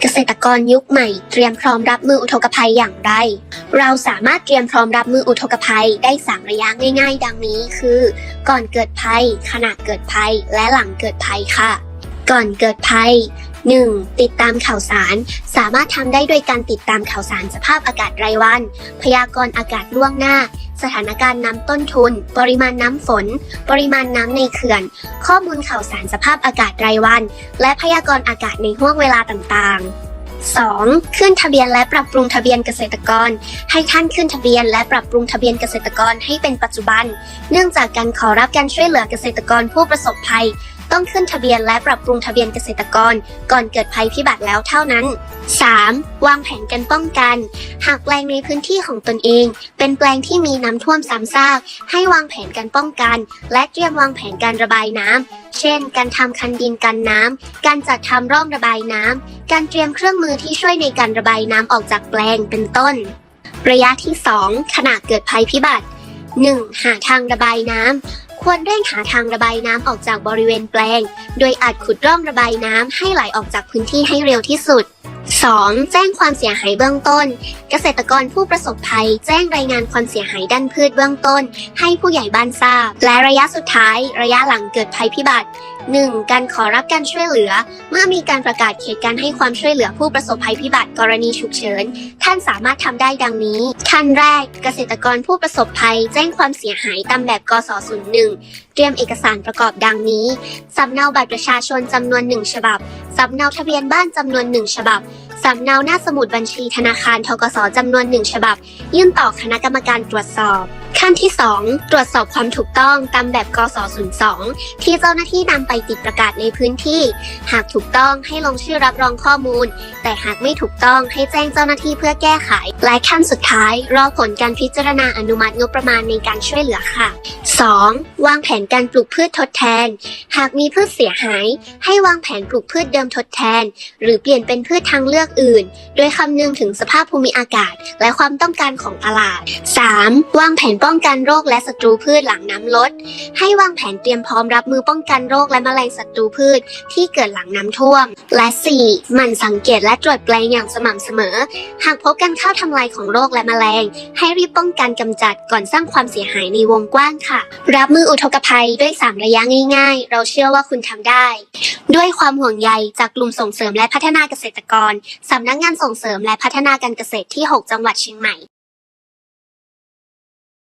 เกษตรกรยุคใหม่เตรียมพร้อมรับมืออุทกภัยอย่างไร เราสามารถเตรียมพร้อมรับมืออุทกภัยได้สามระยะง่าย ๆ ดังนี้คือ ก่อนเกิดภัย ขณะเกิดภัย และหลังเกิดภัยค่ะ ก่อนเกิดภัย 1. ติดตามข่าวสาร สามารถทำได้โดยการติดตามข่าวสารสภาพอากาศรายวัน พยากรณ์อากาศล่วงหน้า สถานการณ์น้ำต้นทุน ปริมาณน้ำฝน ปริมาณน้ำในเขื่อน ข้อมูลข่าวสารสภาพอากาศรายวัน และพยากรณ์อากาศในห่วงเวลาต่างๆ 2. ขึ้นทะเบียนและปรับปรุงทะเบียนเกษตรกร ให้ท่านขึ้นทะเบียนและปรับปรุงทะเบียนเกษตรกรให้เป็นปัจจุบัน เนื่องจากการขอรับการช่วยเหลือเกษตรกรผู้ประสบภัย ต้องขึ้นทะเบียนและปรับปรุงทะเบียนเกษตรกร ก่อนเกิดภัยพิบัติแล้วเท่านั้น 3. วางแผนการป้องกัน หากแปลงในพื้นที่ของตนเอง เป็นแปลงที่มีน้ำท่วมซ้ำซาก ให้วางแผนการป้องกัน และเตรียมวางแผนการระบายน้ำ เช่น การทำคันดินกันน้ำ การจัดทำร่องระบายน้ำ การเตรียมเครื่องมือที่ช่วยในการระบายน้ำออกจากแปลงเป็นต้น ระยะที่ 2 ขณะเกิดภัยพิบัติ 1. หาทางระบายน้ำ ควรเร่งหาทางระบายน้ำออกจากบริเวณแปลง โดยอาจขุดร่องระบายน้ำให้ไหลออกจากพื้นที่ให้เร็วที่สุด 2. แจ้งความเสียหายเบื้องต้น เกษตรกรผู้ประสบภัย แจ้งรายงานความเสียหายด้านพืชเบื้องต้น ให้ผู้ใหญ่บ้านทราบ และระยะสุดท้าย ระยะหลังเกิดภัยพิบัติ 1. การขอรับการช่วยเหลือ เมื่อมีการประกาศเขตการให้ความช่วยเหลือผู้ประสบภัยพิบัติกรณีฉุกเฉิน ท่านสามารถทำได้ดังนี้ขั้นแรก เกษตรกรผู้ประสบภัย แจ้งความเสียหายตามแบบกส01 รียมเอกสารประกอบดังนี้ สำเนาบัตรประชาชนจำนวนหนึ่งฉบับ สำเนาทะเบียนบ้านจำนวนหนึ่งฉบับ สำเนาหน้าสมุดบัญชีธนาคารทกสจำนวนหนึ่งฉบับ ยื่นต่อคณะกรรมการตรวจสอบขั้นที่ 2 ตรวจสอบความถูกต้องตามแบบกส02ที่เจ้าหน้าที่นำไปติดประกาศในพื้นที่ หากถูกต้องให้ลงชื่อรับรองข้อมูล แต่หากไม่ถูกต้องให้แจ้งเจ้าหน้าที่เพื่อแก้ไข และขั้นสุดท้าย รอผลการพิจารณาอนุมัติงบประมาณในการช่วยเหลือค่ะ 2. วางแผนการปลูกพืชทดแทน หากมีพืชเสียหาย ให้วางแผนปลูกพืชเดิมทดแทน หรือเปลี่ยนเป็นพืชทางเลือกอื่น โดยคำนึงถึงสภาพภูมิอากาศ และความต้องการของตลาด 3. วางแผนป้องกันโรคและศัตรูพืชหลังน้ำลด ให้วางแผนเตรียมพร้อมรับมือป้องกันโรคและแมลงศัตรูพืชที่เกิดหลังน้ำท่วม และ 4. หมั่นสังเกตและตรวจแปลงอย่างสม่ำเสมอ หากพบการเข้าทำลายของโรคและแมลง ให้รีบป้องกันกำจัดก่อนสร้างความเสียหายในวงกว้างค่ะ รับมืออุทกภัยด้วย 3 ระยะง่าย ๆ เราเชื่อว่าคุณทำได้ ด้วยความห่วงใยจากกลุ่มส่งเสริมและพัฒนาเกษตรกรสำนักงานส่งเสริมและพัฒนาการเกษตรที่ 6 จังหวัดเชียงใหม่